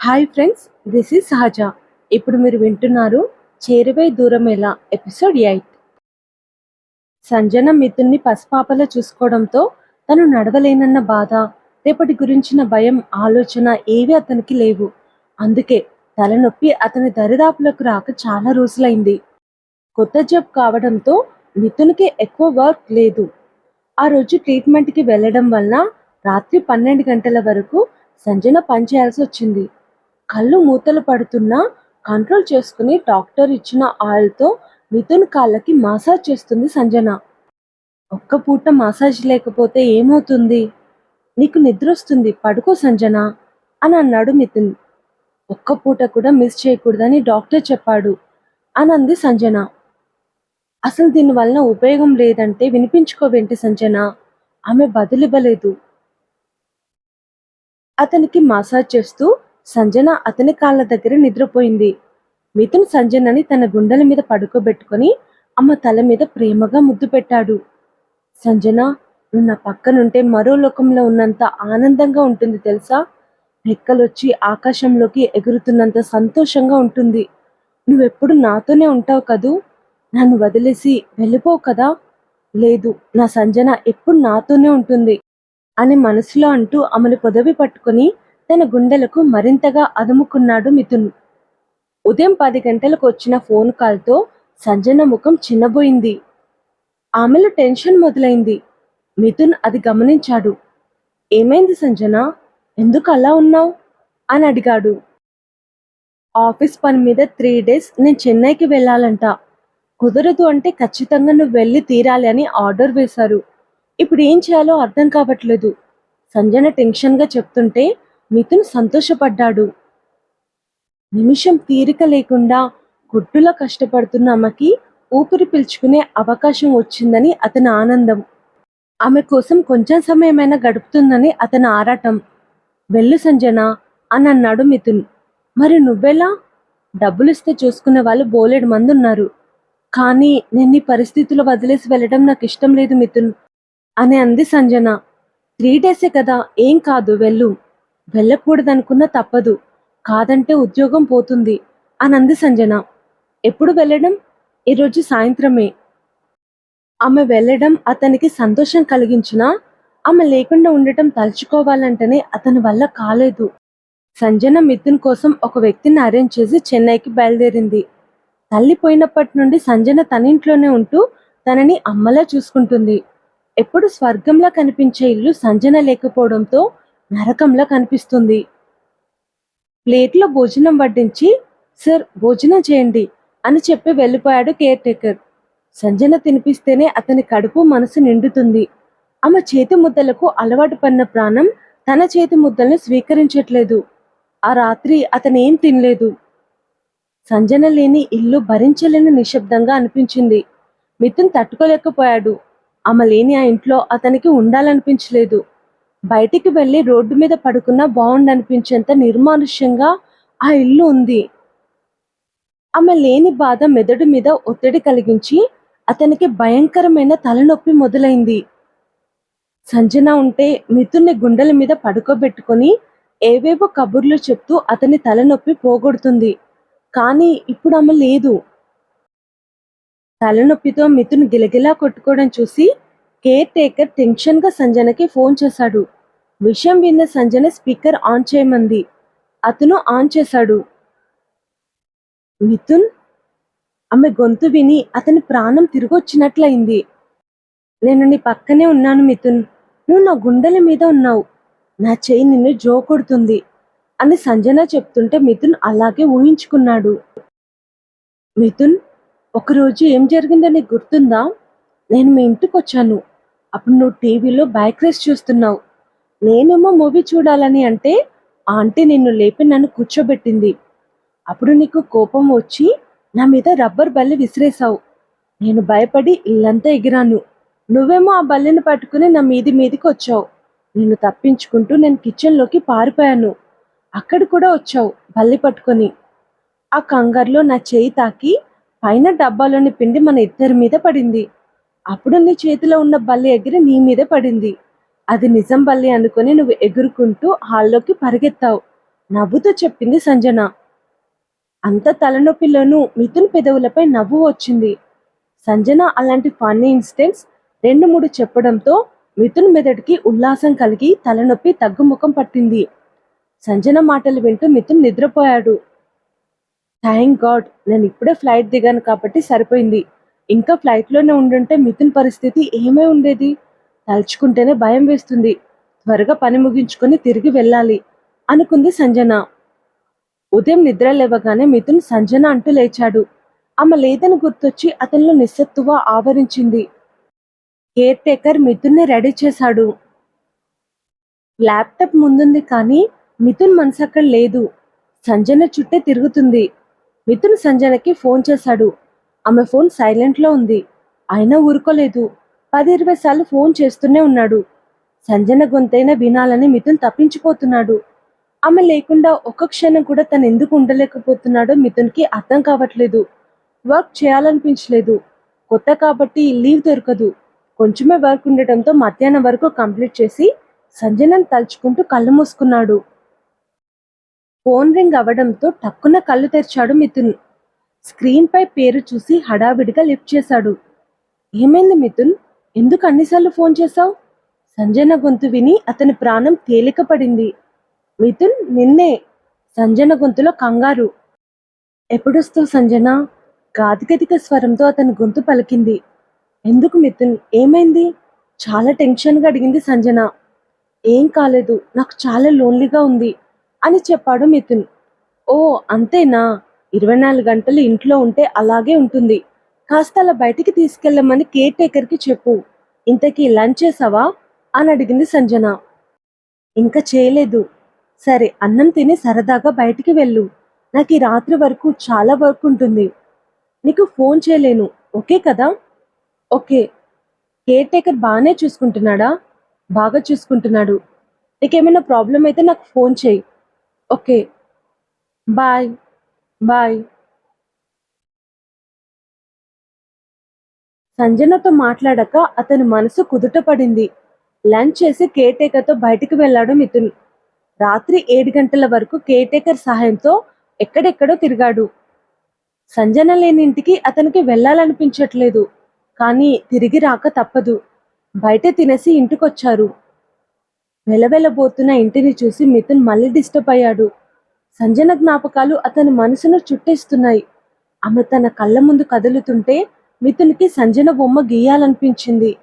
Hi friends this is సహజ ఇప్పుడు మీరు వింటున్నారు చేరువై దూరమేలా ఎపిసోడ్ ఎయిట్. సంజన మిథున్ని పసిపాపలా చూసుకోవడంతో తను నడవలేనన్న బాధ రేపటి గురించిన భయం ఆలోచన ఏవి అతనికి లేవు. అందుకే తలనొప్పి అతని దరిదాపులకు రాక చాలా రోజులైంది. కొత్త జాబ్ కావడంతో మిథున్కి ఎక్కువ వర్క్ లేదు. ఆ రోజు ట్రీట్మెంట్కి వెళ్ళడం వలన రాత్రి పన్నెండు గంటల వరకు సంజన పనిచేయాల్సి వచ్చింది. కళ్ళు మూతలు పడుతున్నా కంట్రోల్ చేసుకుని డాక్టర్ ఇచ్చిన ఆయిల్తో మిథున్ కాళ్ళకి మసాజ్ చేస్తుంది సంజన. ఒక్క పూట మసాజ్ లేకపోతే ఏమవుతుంది? నీకు నిద్ర వస్తుంది పడుకో సంజన అని అన్నాడు మిథున్. ఒక్క పూట కూడా మిస్ చేయకూడదని డాక్టర్ చెప్పాడు అని అంది సంజన. అసలు దీనివల్ల ఉపయోగం లేదంటే వినిపించుకోవేంటి సంజన? ఆమె బదులివ్వలేదు. అతనికి మసాజ్ చేస్తూ సంజన అతని కాళ్ళ దగ్గర నిద్రపోయింది. మిథున్ సంజనని తన గుండెల మీద పడుకోబెట్టుకొని అమ్మ తల మీద ప్రేమగా ముద్దు పెట్టాడు. సంజన నువ్వు నా పక్కనుంటే మరో లోకంలో ఉన్నంత ఆనందంగా ఉంటుంది తెలుసా? రెక్కలొచ్చి ఆకాశంలోకి ఎగురుతున్నంత సంతోషంగా ఉంటుంది. నువ్వెప్పుడు నాతోనే ఉంటావు కదూ? నన్ను వదిలేసి వెళ్ళిపోవు కదా? లేదు నా సంజన ఎప్పుడు నాతోనే ఉంటుంది అని మనసులో అంటూ ఆమెను పొదవి పట్టుకొని తన గుండెలకు మరింతగా అదుముకున్నాడు మిథున్. ఉదయం పది గంటలకు వచ్చిన ఫోన్ కాల్తో సంజన ముఖం చిన్నబోయింది. ఆమెలో టెన్షన్ మొదలైంది. మిథున్ అది గమనించాడు. ఏమైంది సంజన? ఎందుకు అలా ఉన్నావు? అని అడిగాడు. ఆఫీస్ పని మీద త్రీ డేస్ నేను చెన్నైకి వెళ్ళాలంట. కుదరదు అంటే ఖచ్చితంగా నువ్వు వెళ్ళి తీరాలి అని ఆర్డర్ వేశారు. ఇప్పుడు ఏం చేయాలో అర్థం కావట్లేదు సంజన టెన్షన్గా చెప్తుంటే మిథున్ సంతోషపడ్డాడు. నిమిషం తీరిక లేకుండా గుడ్డులో కష్టపడుతున్న ఆమెకి ఊపిరి పీల్చుకునే అవకాశం వచ్చిందని అతని ఆనందం. ఆమె కోసం కొంచెం సమయమైనా గడుపుతుందని అతని ఆరాటం. వెళ్ళు సంజన అని అన్నాడు మిథున్. మరి నువ్వెలా? డబ్బులు ఇస్తే చూసుకునే వాళ్ళు బోలెడు మంది ఉన్నారు కానీ నేను ఈ పరిస్థితులు వదిలేసి వెళ్ళడం నాకు ఇష్టం లేదు మిథున్. అని అంది సంజన. త్రీ డేసే కదా ఏం కాదు వెళ్ళు. వెళ్ళకూడదనుకున్న తప్పదు. కాదంటే ఉద్యోగం పోతుంది అనంది సంజన. ఎప్పుడు వెళ్ళడం? ఈరోజు సాయంత్రమే. ఆమె వెళ్ళడం అతనికి సంతోషం కలిగించినా ఆమె లేకుండా ఉండటం తలుచుకోవాలంటేనే అతని వల్ల కాలేదు. సంజన మిథున్ కోసం ఒక వ్యక్తిని అరేంజ్ చేసి చెన్నైకి బయలుదేరింది. తల్లి పోయినప్పటి నుండి సంజన తనింట్లోనే ఉంటూ తనని అమ్మలా చూసుకుంటుంది. ఎప్పుడు స్వర్గంలా కనిపించే ఇల్లు సంజన లేకపోవడంతో నరకంలా కనిపిస్తుంది. ప్లేట్లో భోజనం వడ్డించి సార్ భోజనం చేయండి అని చెప్పి వెళ్ళిపోయాడు కేర్ టేకర్ సంజన తినిపిస్తేనే అతని కడుపు మనసు నిండుతుంది. ఆమె చేతి ముద్దలకు అలవాటు పడిన ప్రాణం తన చేతి ముద్దల్ని స్వీకరించట్లేదు. ఆ రాత్రి అతను ఏం తినలేదు. సంజన లేని ఇల్లు భరించలేని నిశ్శబ్దంగా అనిపించింది. మిథున్ తట్టుకోలేకపోయాడు. ఆమె లేని ఆ ఇంట్లో అతనికి ఉండాలనిపించలేదు. బయటికి వెళ్ళి రోడ్డు మీద పడుకున్నా బాగుండనిపించేంత నిర్మానుష్యంగా ఆ ఇల్లు ఉంది. ఆమె లేని బాధ మెదడు మీద ఒత్తిడి కలిగించి అతనికి భయంకరమైన తలనొప్పి మొదలైంది. సంజన ఉంటే మిథున్ని గుండెల మీద పడుకోబెట్టుకొని ఏవేవో కబుర్లు చెప్తూ అతని తలనొప్పి పోగొడుతుంది. కానీ ఇప్పుడు ఆమె లేదు. తలనొప్పితో మిథున్ గిలగిలా కొట్టుకోవడం చూసి కేర్ టేకర్ టెన్షన్గా సంజనకి ఫోన్ చేశాడు. విషయం విన్న సంజన స్పీకర్ ఆన్ చేయమంది. అతను ఆన్ చేశాడు. మిథున్? ఆమె గొంతు విని అతని ప్రాణం తిరిగొచ్చినట్లయింది. నేను నీ పక్కనే ఉన్నాను మిథున్. నువ్వు నా గుండెల మీద ఉన్నావు. నా చెయ్యి నిన్ను జో కొడుతుంది అని సంజన చెప్తుంటే మిథున్ అలాగే ఊహించుకున్నాడు. మిథున్ ఒకరోజు ఏం జరిగిందో నీకు గుర్తుందా? నేను మీ ఇంటికి వచ్చాను అప్పుడు నువ్వు టీవీలో బైక్ రేస్ చూస్తున్నావు. నేనేమో మూవీ చూడాలని అంటే ఆంటీ నిన్ను లేపి నన్ను కూర్చోబెట్టింది. అప్పుడు నీకు కోపం వచ్చి నా మీద రబ్బర్ బల్లె విసిరేశావు. నేను భయపడి ఇల్లంతా ఎగిరాను. నువ్వేమో ఆ బల్లెను పట్టుకుని నా మీది మీదికి వచ్చావు. నిన్ను తప్పించుకుంటూ నేను కిచెన్లోకి పారిపోయాను. అక్కడ కూడా వచ్చావు బల్లి పట్టుకొని. ఆ కంగారులో నా చేయి తాకి పైన డబ్బాలోని పిండి మన ఇద్దరి మీద పడింది. అప్పుడు నీ చేతిలో ఉన్న బల్లి ఎగిరి నీ మీద పడింది. అది నిజం బల్లి అనుకుని నువ్వు ఎగురుకుంటూ హాల్లోకి పరిగెత్తావు. నవ్వుతూ చెప్పింది సంజన. అంత తలనొప్పిలోనూ మిథున్ పెదవులపై నవ్వు వచ్చింది. సంజన అలాంటి ఫన్నీ ఇన్సిడెంట్స్ రెండు మూడు చెప్పడంతో మిథున్ మెదడుకి ఉల్లాసం కలిగి తలనొప్పి తగ్గుముఖం పట్టింది. సంజన మాటలు వింటూ మిథున్ నిద్రపోయాడు. థ్యాంక్ గాడ్ నేను ఇప్పుడే ఫ్లైట్ దిగాను కాబట్టి సరిపోయింది. ఇంకా ఫ్లైట్లోనే ఉండుంటే మిథున్ పరిస్థితి ఏమై ఉండేది? తలుచుకుంటేనే భయం వేస్తుంది. త్వరగా పని ముగించుకొని తిరిగి వెళ్ళాలి అనుకుంది సంజన. ఉదయం నిద్ర లేవగానే మిథున్ సంజన అంటూ లేచాడు. ఆమె లేదని గుర్తొచ్చి అతనిలో నిస్సత్తువ ఆవరించింది. కేర్ టేకర్ మిథున్ని రెడీ చేశాడు. ల్యాప్టాప్ ముందుంది కానీ మిథున్ మనసు అక్కడ లేదు. సంజన చుట్టే తిరుగుతుంది. మిథున్ సంజనకి ఫోన్ చేశాడు. ఆమె ఫోన్ సైలెంట్లో ఉంది. అయినా ఊరుకోలేదు. పది ఇరవై సార్లు ఫోన్ చేస్తూనే ఉన్నాడు. సంజన గొంతైనా వినాలని మిథున్ తప్పించిపోతున్నాడు. ఆమె లేకుండా ఒక్క క్షణం కూడా తను ఎందుకు ఉండలేకపోతున్నాడో మిథున్కి అర్థం కావట్లేదు. వర్క్ చేయాలనిపించలేదు. కొత్త కాబట్టి లీవ్ దొరకదు. కొంచెమే వర్క్ ఉండటంతో మధ్యాహ్నం వరకు కంప్లీట్ చేసి సంజనను తలుచుకుంటూ కళ్ళు మూసుకున్నాడు. ఫోన్ రింగ్ అవ్వడంతో టక్కున కళ్ళు తెరిచాడు మిథున్. స్క్రీన్ పై పేరు చూసి హడావిడిగా లిఫ్ట్ చేశాడు. ఏమైంది మిథున్? ఎందుకు అన్నిసార్లు ఫోన్ చేశావు? సంజన గొంతు విని అతని ప్రాణం తేలిక పడింది మిథున్ నిన్నే సంజన గొంతులో కంగారు. ఎప్పుడొస్తావు సంజన? గాదిగదిక స్వరంతో అతని గొంతు పలికింది. ఎందుకు మిథున్? ఏమైంది? చాలా టెన్షన్గా అడిగింది సంజన. ఏం కాలేదు నాకు చాలా లోన్లీగా ఉంది అని చెప్పాడు మిథున్. ఓ అంతేనా? ఇరవై నాలుగు గంటలు ఇంట్లో ఉంటే అలాగే ఉంటుంది. కాస్త అలా బయటికి తీసుకెళ్ళమని కేర్ టేకర్కి చెప్పు. ఇంతకీ లంచ్ చేసావా? అని అడిగింది సంజన. ఇంకా చేయలేదు. సరే అన్నం తిని సరదాగా బయటికి వెళ్ళు. నాకు ఈ రాత్రి వరకు చాలా వర్క్ ఉంటుంది. నీకు ఫోన్ చేయలేను. ఓకే కదా? ఓకే. కేర్ టేకర్ బాగానే చూసుకుంటున్నాడా? బాగా చూసుకుంటున్నాడు. నీకేమైనా ప్రాబ్లం అయితే నాకు ఫోన్ చేయి. ఓకే. బాయ్. బాయ్. సంజనతో మాట్లాడక అతని మనసు కుదుట పడింది. లంచ్ చేసి కేటేకర్తో బయటికి వెళ్ళాడు మిథున్. రాత్రి ఏడు గంటల వరకు కేటేకర్ సహాయంతో ఎక్కడెక్కడో తిరిగాడు. సంజన లేని ఇంటికి అతనికి వెళ్ళాలనిపించట్లేదు కానీ తిరిగి రాక తప్పదు. బయట తినేసి ఇంటికొచ్చారు. వెలవెలబోతున్న ఇంటిని చూసి మిథున్ మళ్ళీ డిస్టర్బ్ అయ్యాడు. సంజన జ్ఞాపకాలు అతని మనసును చుట్టేస్తున్నాయి. ఆమె తన కళ్ళ ముందు కదులుతుంటే మిథున్కి సంజన బొమ్మ గీయాలనిపించింది.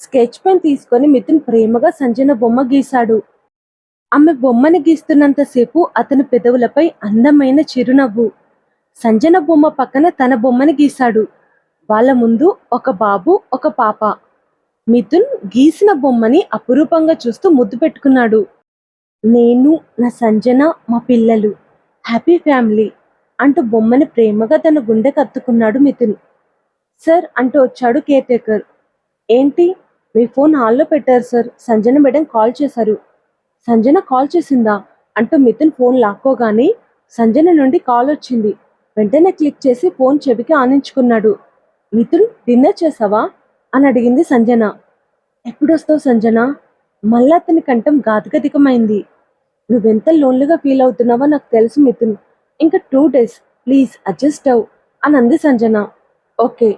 స్కెచ్ పెన్ తీసుకొని మిథున్ ప్రేమగా సంజన బొమ్మ గీశాడు. ఆమె బొమ్మని గీస్తున్నంతసేపు అతని పెదవులపై అందమైన చిరునవ్వు. సంజన బొమ్మ పక్కన తన బొమ్మని గీశాడు. వాళ్ళ ముందు ఒక బాబు ఒక పాప. మిథున్ గీసిన బొమ్మని అపురూపంగా చూస్తూ ముద్దు పెట్టుకున్నాడు. నేను నా సంజన మా పిల్లలు. హ్యాపీ ఫ్యామిలీ అంటూ బొమ్మని ప్రేమగా తన గుండె కత్తుకున్నాడు మిథున్. సార్ అంటూ వచ్చాడు కేర్ టేకర్ ఏంటి? మీ ఫోన్ హాల్లో పెట్టారు సార్. సంజన మేడం కాల్ చేశారు. సంజన కాల్ చేసిందా? అంటూ మిథున్ ఫోన్ లాక్కోగానే సంజన నుండి కాల్ వచ్చింది. వెంటనే క్లిక్ చేసి ఫోన్ చెవికి ఆనించుకున్నాడు. మిథున్ డిన్నర్ చేసావా? అని అడిగింది సంజన. ఎప్పుడొస్తావు సంజన? మళ్ళా అతని కంఠం గాతగతికమైంది నువ్వెంత లోన్లీగా ఫీల్ అవుతున్నావో నాకు తెలుసు మిథున్. ఇంకా టూ డేస్ ప్లీజ్ అడ్జస్ట్ అవు అని అంది సంజన. ఓకే.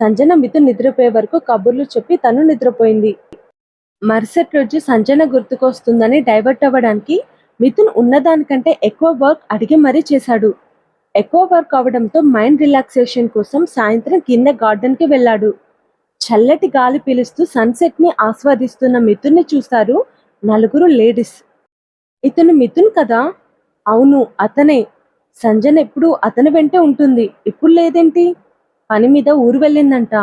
సంజన మిథున్ నిద్రపోయే వరకు కబుర్లు చెప్పి తను నిద్రపోయింది. మరుసటి రోజు సంజన గుర్తుకొస్తుందని డైవర్ట్ అవ్వడానికి మిథున్ ఉన్నదానికంటే ఎక్కువ వర్క్ అడిగి మరీ చేశాడు. ఎక్కువ వర్క్ అవడంతో మైండ్ రిలాక్సేషన్ కోసం సాయంత్రం కింద గార్డెన్కి వెళ్ళాడు. చల్లటి గాలి పీలుస్తూ సన్సెట్ని ఆస్వాదిస్తున్న మిథున్ని చూశారు నలుగురు లేడీస్. ఇతను మిథున్ కదా? అవును అతనే. సంజన ఎప్పుడు అతని వెంటే ఉంటుంది. ఇప్పుడు లేదేంటి? పని మీద ఊరు వెళ్ళిందంట.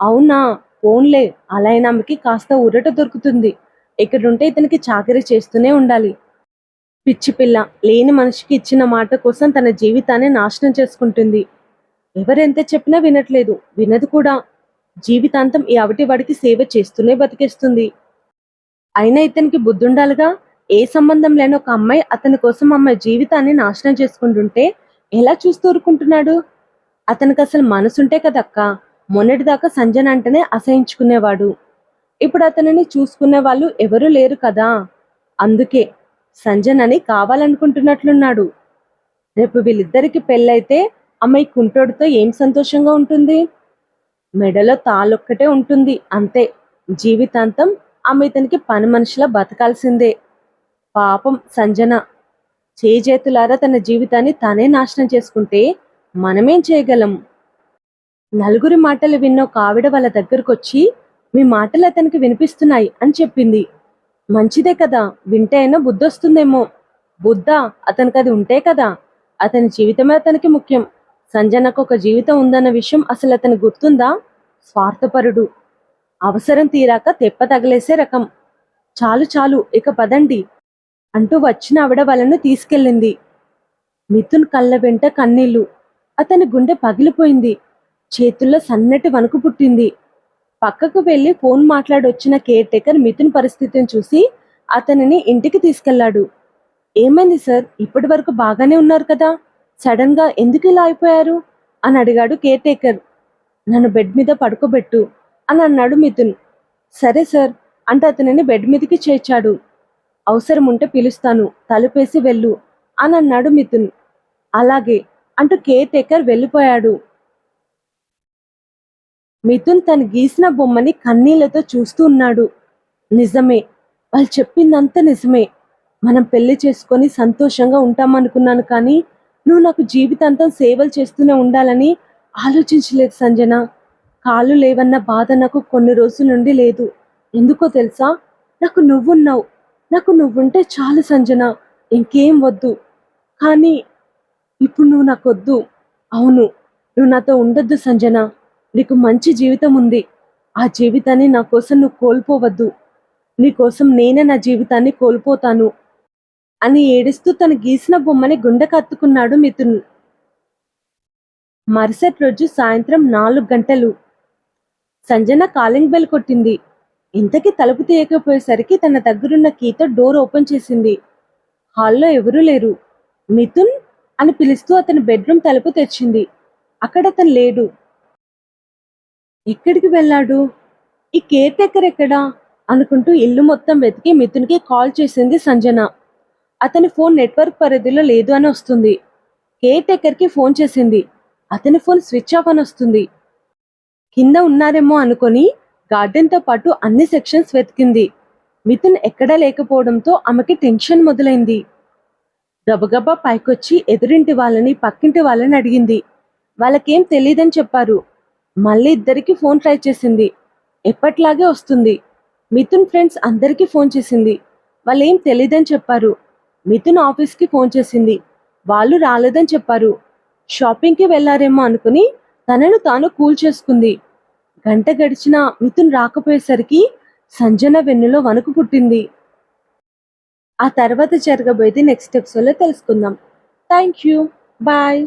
అవునా? ఫోన్లే అలా అయినా ఆమెకి కాస్త ఊరట దొరుకుతుంది. ఇక్కడుంటే ఇతనికి చాకరీ చేస్తూనే ఉండాలి. పిచ్చి పిల్ల లేని మనిషికి ఇచ్చిన మాట కోసం తన జీవితాన్ని నాశనం చేసుకుంటుంది. ఎవరెంత చెప్పినా వినట్లేదు. వినదు కూడా. జీవితాంతం ఈ అవిటి వాడికి సేవ చేస్తూనే బతికేస్తుంది. అయినా ఇతనికి బుద్ధుండాలిగా? ఏ సంబంధం లేని ఒక అమ్మాయి అతని కోసం అమ్మాయి జీవితాన్ని నాశనం చేసుకుంటుంటే ఎలా చూస్తూ ఊరుకుంటున్నాడు? అతనికి అసలు మనసుంటే కదక్క? మొన్నటిదాకా సంజన అంటేనే అసహించుకునేవాడు. ఇప్పుడు అతనిని చూసుకునే వాళ్ళు ఎవరూ లేరు కదా? అందుకే సంజన్ అని కావాలనుకుంటున్నట్లున్నాడు. రేపు వీళ్ళిద్దరికి పెళ్ళైతే అమ్మాయి కుంటోడితో ఏం సంతోషంగా ఉంటుంది? మెడలో తాళొక్కటే ఉంటుంది అంతే. జీవితాంతం ఆమె ఇతనికి పని మనిషిలా బతకాల్సిందే. పాపం సంజన చేజేతులారా తన జీవితాన్ని తానే నాశనం చేసుకుంటే మనమేం చేయగలం? నలుగురి మాటలు విన్న కావిడ వాళ్ళ దగ్గరకొచ్చి మీ మాటలు అతనికి వినిపిస్తున్నాయి అని చెప్పింది. మంచిదే కదా వింటే అయినా బుద్ధి వస్తుందేమో బుద్ధ అతనికి అది ఉంటే కదా. అతని జీవితమే అతనికి ముఖ్యం. సంజనకు ఒక జీవితం ఉందన్న విషయం అసలు అతని గుర్తుందా? స్వార్థపరుడు. అవసరం తీరాక తెప్ప తగిలేసే రకం. చాలు చాలు ఇక పదండి. అంటూ వచ్చిన ఆవిడ వాళ్ళను తీసుకెళ్ళింది. మిథున్ కళ్ళ వెంట కన్నీళ్ళు. అతని గుండె పగిలిపోయింది. చేతుల్లో సన్నటి వణుకు పుట్టింది. పక్కకు వెళ్ళి ఫోన్ మాట్లాడొచ్చిన కేర్ టేకర్ మిథున్ పరిస్థితిని చూసి అతనిని ఇంటికి తీసుకెళ్ళాడు ఏమైంది సార్? ఇప్పటి వరకు బాగానే ఉన్నారు కదా? సడన్గా ఎందుకు ఇలా అయిపోయారు? అని అడిగాడు కేర్ టేకర్ నన్ను బెడ్ మీద పడుకోబెట్టు అని అన్నాడు మిథున్. సరే సార్ అంటే అతనిని బెడ్ మీదకి చేర్చాడు. అవసరం ఉంటే పిలుస్తాను తలుపేసి వెళ్ళు అని అన్నాడు మిథున్. అలాగే అంటూ కేర్ టేకర్ వెళ్ళిపోయాడు. మిథున్ తను గీసిన బొమ్మని కన్నీళ్ళతో చూస్తూ ఉన్నాడు. నిజమే వాళ్ళు చెప్పిందంతా నిజమే. మనం పెళ్ళి చేసుకొని సంతోషంగా ఉంటామనుకున్నాను కానీ నువ్వు నాకు జీవితాంతం సేవలు చేస్తూనే ఉండాలని ఆలోచించలేదు సంజన. కాలు లేవన్న బాధ నాకు కొన్ని రోజుల నుండి లేదు. ఎందుకో తెలుసా? నాకు నువ్వున్నావు. నాకు నువ్వుంటే చాలు సంజన ఇంకేం వద్దు. కానీ ఇప్పుడు నువ్వు నాకు వద్దు అవును నువ్వు నాతో ఉండొద్దు సంజన. నీకు మంచి జీవితం ఉంది. ఆ జీవితాన్ని నా కోసం నువ్వు కోల్పోవద్దు. నీకోసం నేనే నా జీవితాన్ని కోల్పోతాను అని ఏడుస్తూ తను గీసిన బొమ్మని గుండె కత్తుకున్నాడు మిథున్. మరుసటి రోజు సాయంత్రం నాలుగు గంటలు. సంజన కాలింగ్ బెల్ కొట్టింది. ఇంతకీ తలుపు తీయకపోయేసరికి తన దగ్గరున్న కీతో డోర్ ఓపెన్ చేసింది. హాల్లో ఎవరూ లేరు. మిథున్ అని పిలుస్తూ అతని బెడ్రూమ్ తలుపు తెచ్చింది అక్కడ అతను లేడు. ఎక్కడికి వెళ్ళాడు? ఈ కేర్ టేకర్ ఎక్కడా? అనుకుంటూ ఇల్లు మొత్తం వెతికి మిథున్కి కాల్ చేసింది సంజన. అతని ఫోన్ నెట్వర్క్ పరిధిలో లేదు అని వస్తుంది. కేర్ టేకర్కి ఫోన్ చేసింది. అతని ఫోన్ స్విచ్ ఆఫ్ అని వస్తుంది. కింద ఉన్నారేమో అనుకొని గార్డెన్తో పాటు అన్ని సెక్షన్స్ వెతికింది. మిథున్ ఎక్కడా లేకపోవడంతో ఆమెకి టెన్షన్ మొదలైంది. గబగబా పైకొచ్చి ఎదురింటి వాళ్ళని పక్కింటి వాళ్ళని అడిగింది. వాళ్ళకేం తెలియదని చెప్పారు. మళ్ళీ ఇద్దరికి ఫోన్ ట్రై చేసింది. ఎప్పట్లాగే వస్తుంది. మిథున్ ఫ్రెండ్స్ అందరికీ ఫోన్ చేసింది. వాళ్ళు ఏం తెలియదని చెప్పారు. మిథున్ ఆఫీస్కి ఫోన్ చేసింది. వాళ్ళు రాలేదని చెప్పారు. షాపింగ్కి వెళ్ళారేమో అనుకుని తనను తాను కూల్ చేసుకుంది. గంట గడిచినా మిథున్ రాకపోయేసరికి సంజన వెన్నులో వణుకు పుట్టింది. ఆ తర్వాత జరగబోయేది నెక్స్ట్ ఎపిసోడ్లో తెలుసుకుందాం. Thank you bye